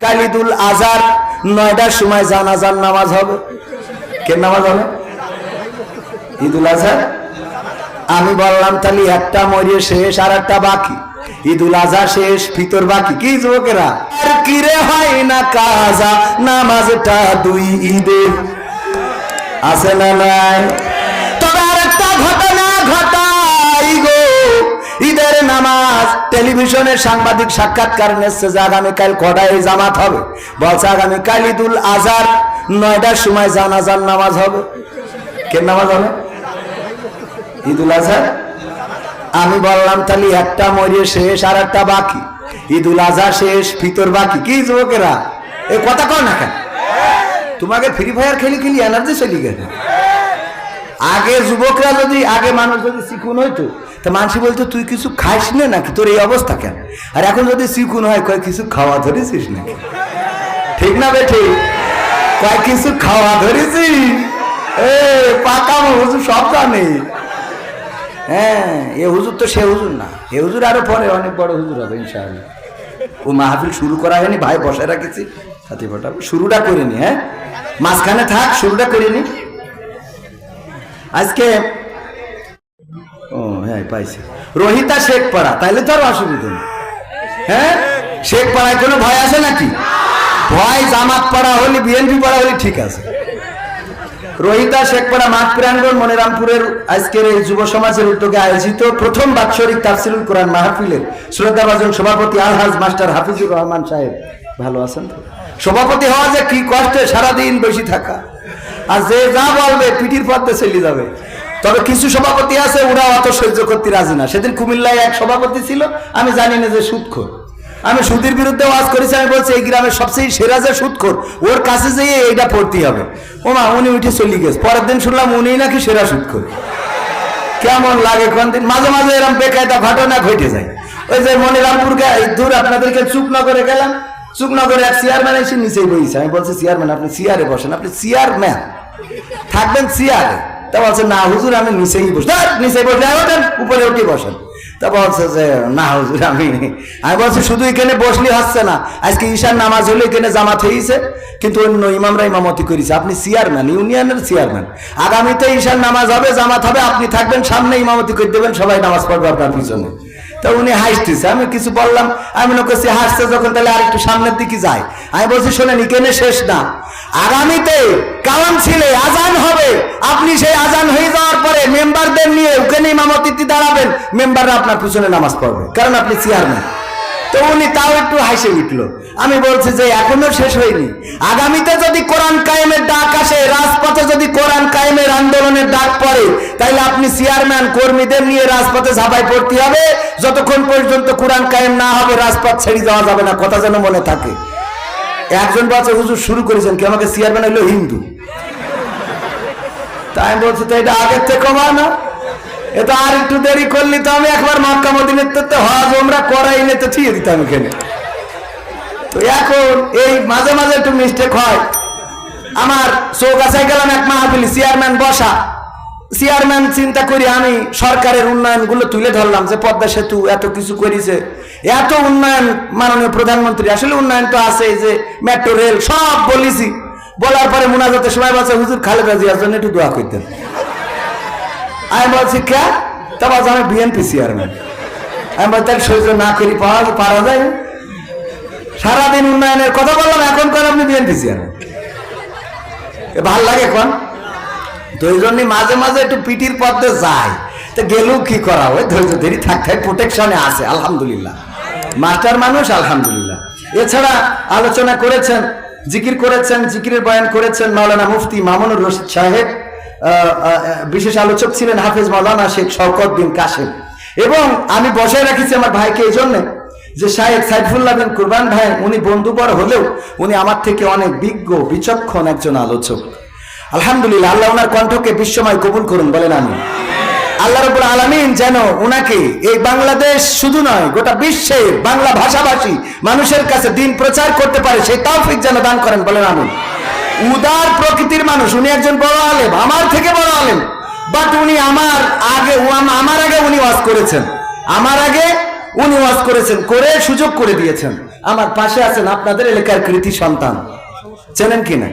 কালিদুল আজার নয়টার সময় জানাজার নামাজ হবে। কে নামাজ হবে? ঈদুল আজহার? আমি বললাম, তাহলে একটা মরিয়ে শেষ আর একটা বাকি। ঈদুল আজহা শেষ, ফিতর বাকি। কি যুবকেরা? কিরে হয় না কাজা, নামাজটা দুই ঈদে। আছে না নাই? তবে আর একটা ঘটনা ঘটাই গো। ঈদের নামাজ টেলিভিশনের সাংবাদিক সাক্ষাৎকার নিচ্ছে যে আগামীকাল কটায় জামাত হবে? বলছে আগামীকাল ঈদুল আজহার, নয়টার সময় জানাজার নামাজ হবে। কে নামাজ হবে? ঈদুল আজহার? আমি বললাম, তাহলে একটা মরিয়ে শেষ আর একটা বাকি। ঈদুল আজহা শেষ, ফিতর বাকি। কি যুবকেরা? এ কথা কর না কেন? তোমাকে ফ্রি ফায়ার খেলি খেলি এনার্জি চলি গেছে। আগে যুবকরা যদি, আগে মানুষ যদি শিখুন হইতো তা মানুষ বলতো তুই কিছু খাইস না নাকি? তোর এই অবস্থা কেন? আর এখন যদি শিখুন হয়, কয় কিছু খাওয়া ধরেছিস নাকি? ঠিক না বে ঠিক? কয় কিছু খাওয়া ধরেছিস? এ পাকা হুজুর সব জানে। হ্যাঁ এ হুজুর তো সে হুজুর না। এ হুজুর আরও পরে অনেক বড় হুজুর হবে, ইনশাআল্লাহ। ও মাহফিল শুরু করা হয়নি, ভাই বসায় রাখেছি। সাথে ফটাবো শুরুটা করিনি হ্যাঁ? মাঝখানে থাক, শুরুটা করিনি। আজকে পাইছি। রোহিতা শেখ পাড়া, তাইলে তো আর অসুবিধা নেই। হ্যাঁ? শেখ পাড়ায় কোনো ভয় আছে নাকি? ভয় জামাত পাড়া হলে, বিএনপি পাড়া হলে ঠিক আছে। রোহিতা শেখপাড়া মাঠ প্রাঙ্গণ মনিরামপুরের আজকের এই যুব সমাজের উদ্যোগে আয়োজিত প্রথম বাৎসরিক তাফসিলুল কোরআন মাহফিলের শ্রদ্ধাভাজন সভাপতি আলহাজ মাস্টার হাফিজুর রহমান সাহেব, ভালো আছেন তো? সভাপতি হওয়া যে কি কষ্টে সারাদিন বসে থাকা। আর যে যা বলবে পিটির পথে চলে যাবে। তবে কিছু সভাপতি আছে ওরা অত সহ্য করতে রাজি না। সেদিন কুমিল্লায় এক সভাপতি ছিল, আমি জানি না যে সুদখোর আমি সুদের বিরুদ্ধে ওয়াজ করেছি, আমি বলছি, এই গ্রামের সবচেয়ে সেরা যে সুদখোর ওর কাছে যেয়ে এইটা পড়তে হবে। ওমা উনি উঠে চলে গেছে। পরের দিন শুনলাম উনি নাকি সেরা সুদখোর কেমন লাগে কোন দিন? মাঝে মাঝে এরকম বেকায়দা ঘটনা ঘটে যায়। ওই যে মনিরামপুরকে এই দূর আপনাদেরকে চুকনগরে গেলাম। চুকনগরে এক চেয়ারম্যান এসে নিচেই বইছে। আমি বলছি, চেয়ারম্যান, আপনি চেয়ারে বসেন। আপনি চেয়ারম্যান। থাকবেন চেয়ারে। তা বলছে না হুজুর আমি নিচেই বসে। "ধ্যাৎ, নিচে বসে ওঠেন উপরে উঠে বসেন। তা বলছে যে না হুজুর আমি আমি বলছি শুধু এখানে বসলে হচ্ছে না। আজকে ঈশান নামাজ হলে এখানে জামাত হয়েছে কিন্তু অন্য ইমামরা ইমামতি করেছে। আপনি চেয়ারম্যান ইউনিয়নের চেয়ারম্যান। আগামীতে ঈশান নামাজ হবে জামাত হবে আপনি থাকবেন সামনে ইমামতি করে দেবেন সবাই নামাজ পড়বে আপনার পিছনে। তা উনি হাসতেছে। আমি কিছু বললাম আমি মনে করছি হাসছে যখন তাহলে আর একটু সামনের দিকে যায়। আমি বলছি শোনেন ইকেনে শেষ না। আগামীতে হবে আপনি সেই আজান হয়ে যাওয়ার পরে মেম্বারদের নিয়ে ওখানে ইমামতিতে দাঁড়াবেন, মেম্বাররা আপনার পিছনে নামাজ পড়বে, কারণ আপনি চেয়ারম্যান তো উনি তাও একটু হাসে উঠল। আমি বলছি যে এখনও শেষ হয়নি। আগামীতে যদি কোরআন কায়েমের ডাক আসে, রাজপথে যদি কোরআন কায়েমের আন্দোলনের ডাক পড়ে, তাইলে আপনি চেয়ারম্যান কর্মীদের নিয়ে রাজপথে ঝাঁপাই পড়তে হবে। যতক্ষণ পর্যন্ত কোরআন কায়েম না হবে, রাজপথ ছেড়ে যাওয়া যাবে না, কথা যেন মনে থাকে। একজন বাচ্চা হুজুর, শুরু করেছেন কি? আমাকে চেয়ারম্যান হইল হিন্দু। তাই বলছি, তো এটা আগের থেকে কমা না। এটা আর একটু দেরি করলি তো আমি একবার মক্কা মদিনের তো হজ আমরা করাই নিতে ঠিক দিতাম এখানে। তো এখন এই মাঝে মাঝে একটু মিস্টেক হয়। আমার চৌকাছায় গেলাম এক মাহফিল চেয়ারম্যান বসা। চেয়ারম্যান চিন্তা করি আমি সরকারের উন্নয়নগুলো তুলে ধরলাম যে পদ্মা সেতু এত কিছু করেছে। এত উন্নয়ন মাননীয় প্রধানমন্ত্রী, আসলে উন্নয়ন তো আছে যে মেট্রো রেল সব বলেছি। বলার পরে মুনাজাতের সময় বলছে হুজুর খালেদা জিয়ার জন্য একটু দোয়া করতেন আমি বলছি কে তা বলছে আমি বিএনপি চেয়ারম্যান আমি বলছি, তাহলে সহ্য না করি, পাওয়া পারা যায়। সারাদিন উন্নয়নের কথা বললাম, এখন কর আপনি বিএনপি চেয়ারম্যান ভালো লাগে এখন তো জন্যই মাঝে মাঝে একটু পিটির পথে যায় তো গেলেও কি করা? ওই ধৈর্য ধরি থাক থাক প্রোটেকশনে আছে, আলহামদুলিল্লাহ। মাস্টার মানুষ, আলহামদুলিল্লাহ। এছাড়া আলোচনা করেছেন জিকির করেছেন, জিকিরের বয়ান করেছেন মাওলানা মুফতি মামুনুর রশিদ সাহেব বিশেষ আলোচক ছিলেন হাফেজ মাওলানা শেখ শওকত বিন কাশেম। এবং আমি বসায় রাখিছি আমার ভাইকে এই জন্যে যে শাহেদ সাইফুল্লাহ বিন কুরবান ভাই, উনি বন্ধুবর হলেও উনি আমার থেকে অনেক বিজ্ঞ, বিচক্ষণ একজন আলোচক। আলহামদুলিল্লাহ, আল্লাহ ওনার কণ্ঠকে বিশ্বময় কবুল করুন, বলেন আমি আল্লাহ রবুল আলমিন যেন ওনাকে এই বাংলাদেশ শুধু নয়, গোটা বিশ্বে বাংলা ভাষাভাষী মানুষের কাছে দিন প্রচার করতে পারে, সেই তৌফিক যেন দান করেন, বলেন আমি উদার প্রকৃতির মানুষ, উনি একজন বড় আলেম, আমার থেকে বড় আলেম। বাট উনি আমার আগে আমার আগে উনি ওয়াজ করেছেন। আমার আগে উনি ওয়াজ করেছেন, করে সুযোগ করে দিয়েছেন। আমার পাশে আছেন আপনাদের এলাকার কৃতি সন্তান। চেনেন কিনা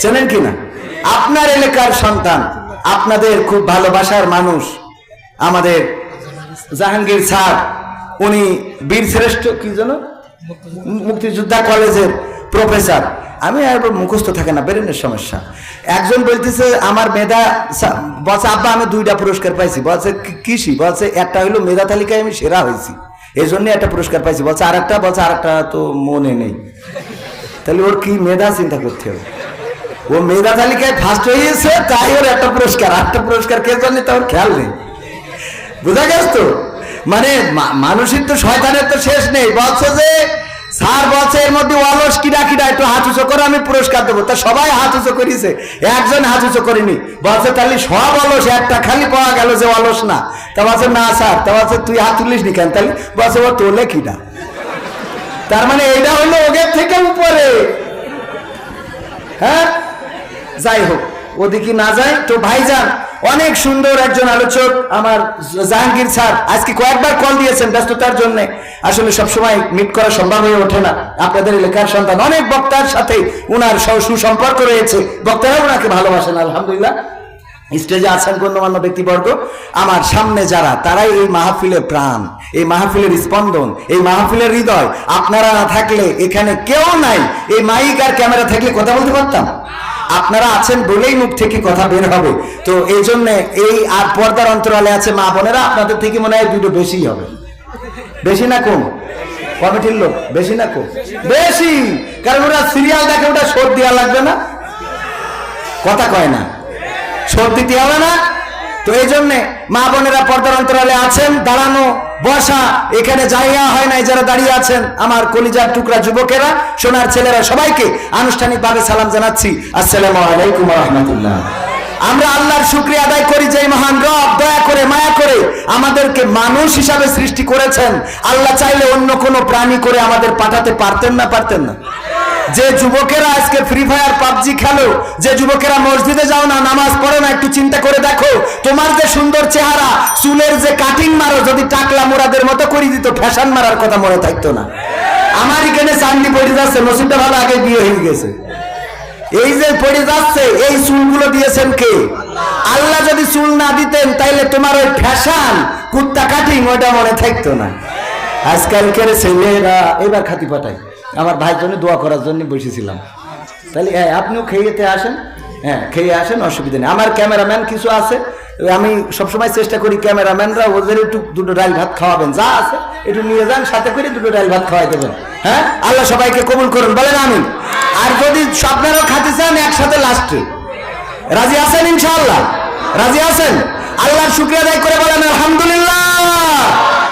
চেনেন কিনা আপনার এলাকার সন্তান। আপনাদের খুব ভালোবাসার মানুষ আমাদের জাহাঙ্গীর স্যার। উনি বীর শ্রেষ্ঠ, কি যেন? মুক্তিযোদ্ধা কলেজের প্রফেসর। আমি আর মুখস্থ থাকে না, বেরেনের সমস্যা। একজন বলতেছে, আমার মেধা বলছে, আব্বা, আমি দুইটা পুরস্কার পাইছি। বলছে, কি- কিসি? বলছে, একটা হইল মেধা তালিকায় আমি সেরা হয়েছি এই জন্য একটা পুরস্কার পাইছি। বলছে, আরেকটা? বলছে, আরেকটা তো মনে নেই। তাহলে ওর কি মেধা চিন্তা করতে হবে? ও মেধা তালিকায় ফার্স্ট হয়েছে, তাই ওর একটা পুরস্কার। আটটা পুরস্কার কে জন্য তার খেয়াল নেই। বুঝা গেছ তো? মানে মানুষের তো শয়তানের তো শেষ নেই। বলছে যে, স্যার বলছে এর মধ্যে অলস কিরা কিরা একটু হাত উঁচু করে, আমি পুরস্কার দেবো। তা সবাই হাত উঁচু করেছে। একজন হাত উঁচু করেনি। বলছে তাহলে সব অলস, একটা খালি পাওয়া গেল যে অলস না। তা বলছে, না, স্যার। তা বলছে, তুই হাত তুলিস নি কেন? তাহলে বলছে, ও তোলে কিনা তার মানে এইটা হলো ওদের থেকে উপরে। হ্যাঁ? যাই হোক, ওদিকে না যায় তো ভাইজান, অনেক সুন্দর একজন আলোচক আমার জাহাঙ্গীর স্যার। আজকে কয়েকবার কল দিয়েছেন ব্যস্ততার জন্য। আসলে সবসময় মিট করা সম্ভব হয়ে ওঠে না। আপনাদের এলাকার সন্তান, অনেক বক্তার সাথে উনার স- সুসম্পর্ক রয়েছে। বক্তারা ওনাকে ভালোবাসেন, আলহামদুলিল্লাহ। স্টেজে আছেন গণ্যমান্য ব্যক্তিবর্গ। আমার সামনে যারা, তারাই এই মাহফিলের প্রাণ, এই মাহফিলের স্পন্দন, এই মাহফিলের হৃদয়। আপনারা না থাকলে এখানে কেউ নাই। এই মাইক আর ক্যামেরা থাকলে কথা বলতে পারতাম? আপনারা আছেন বলেই মুখ থেকে কথা বের হবে। তো এই জন্য এই আর পর্দার অন্তরালে আছে মা বোনেরা, আপনাদের থেকে মনে হয় দুটো বেশি হবে। বেশি না কম? কমিটির লোক, বেশি না কম? বেশি! কারণ ওরা সিরিয়াল দেখে ওটা শোধ দেওয়া লাগবে না। কথা কয় না। শোধ দিতে হবে না। তো এই জন্যে মা বোনেরা পর্দার অন্তরালে আছেন, দাঁড়ানো বসা এখানে জায়গা হয় নাই যারা দাঁড়িয়ে আছেন, আমার কলিজার টুকরা যুবকেরা, সোনার ছেলেরা সবাইকে আনুষ্ঠানিকভাবে সালাম জানাচ্ছি। আসসালামু আলাইকুম রহমতুল্লাহ। আমরা আল্লাহর শুক্রিয়া আদায় করি যে মহান রব, দয়া করে, মায়া করে আমাদেরকে মানুষ হিসাবে সৃষ্টি করেছেন। আল্লাহ চাইলে অন্য কোনো প্রাণী করে আমাদের পাঠাতে পারতেন না পারতেন না। যে যুবকেরা আজকে ফ্রি ফায়ার পাবজি খেলো, যে যুবকেরা মসজিদে যাও না, নামাজ পড়ো না, একটু চিন্তা করে দেখো, তোমার যে সুন্দর চেহারা, চুলের যে কাটিং মারো, যদি টাকলা মোরাদের মতো করে দিত, ফ্যাশন মারার কথা মনে থাকতো না। আমার এখানে চান্দি পড়ে যাচ্ছে, মসজিদটা ভালো আগে বিয়ে হয়ে গেছে। এই যে পড়ে যাচ্ছে, এই চুলগুলো দিয়েছেন কে? আল্লাহ যদি চুল না দিতেন, তাইলে তোমার ওই ফ্যাশন কুত্তা কাটিং ওটা মনে থাকতো না। আজকালকার ছেলেরা, এবার খাতি পাঠাই। আমার ভাইয়ের জন্য দোয়া করার জন্য বসেছিলাম। তাহলে হ্যাঁ আপনিও খেয়েতে আসেন। হ্যাঁ খেয়ে আসেন, অসুবিধা নেই। আমার ক্যামেরাম্যান কিছু আছে, আমি সবসময় চেষ্টা করি ক্যামেরাম্যানরা ওদের একটু দুটো ডাল ভাত খাওয়াবেন। যা আছে, একটু নিয়ে যান, সাথে করে দুটো ডাল ভাত খাওয়াই দেবেন। হ্যাঁ আল্লাহ সবাইকে কবুল করুন, বলেন আমি আর যদি স্বপ্নেরও খাতে চান, একসাথে লাস্টে। রাজি আছেন ইনশাআল্লাহ? রাজি আছেন? আল্লাহর শুক্রিয়া আদায় করে বলেন, আলহামদুলিল্লাহ।